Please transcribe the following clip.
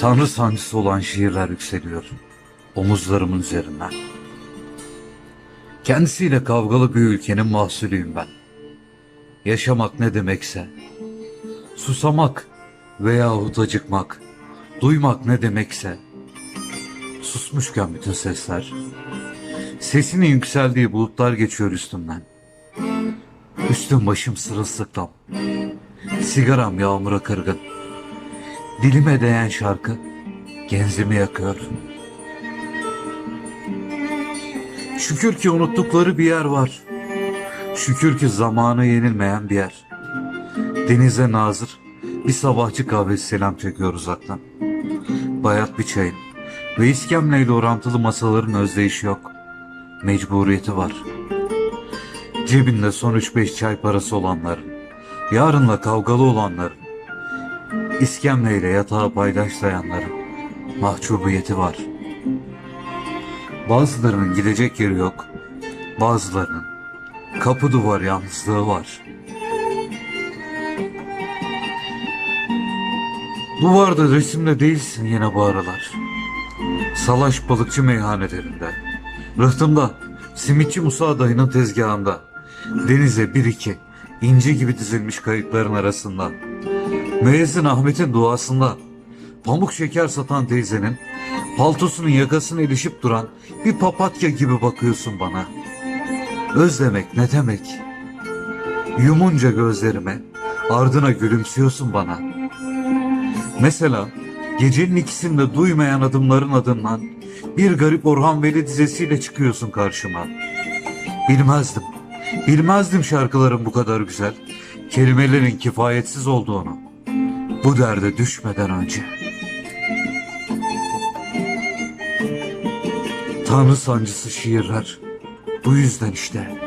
Tanrı sancısı olan şiirler yükseliyor omuzlarımın üzerinden. Kendisiyle kavgalı bir ülkenin mahsulüyüm ben. Yaşamak ne demekse, susamak veyahut acıkmak, duymak ne demekse, susmuşken bütün sesler, sesinin yükseldiği bulutlar geçiyor üstümden. Üstüm başım sırılsıklam, sigaram yağmura kırgın, dilime değen şarkı genzimi yakıyor. Şükür ki unuttukları bir yer var. Şükür ki zamanı yenilmeyen bir yer. Denize nazır bir sabahçı kahvesi selam çekiyor uzaktan. Bayat bir çayın ve iskemleyle orantılı masaların özdeyişi yok. Mecburiyeti var. Cebinde son 3-5 çay parası olanların, yarınla kavgalı olanların, iskemleyle yatağı paylaşlayanların mahcubiyeti var. Bazılarının gidecek yeri yok, bazılarının kapı duvar yalnızlığı var. Duvarda resimde değilsin yine bu aralar. Salaş balıkçı meyhanelerinde. Rıhtımda simitçi Musa dayının tezgahında. Denize bir iki inci gibi dizilmiş kayıkların arasında. Müezzin Ahmet'in duasında. Pamuk şeker satan teyzenin paltosunun yakasına ilişip duran bir papatya gibi bakıyorsun bana. Özlemek ne demek? Yumunca gözlerime ardına gülümsüyorsun bana. Mesela gecenin ikisinde duymayan adımların adından bir garip Orhan Veli dizesiyle çıkıyorsun karşıma. Bilmezdim. Bilmezdim şarkıların bu kadar güzel. Kelimelerin kifayetsiz olduğunu. Bu derde düşmeden önce. Tanrı sancısı şiirler. Bu yüzden işte.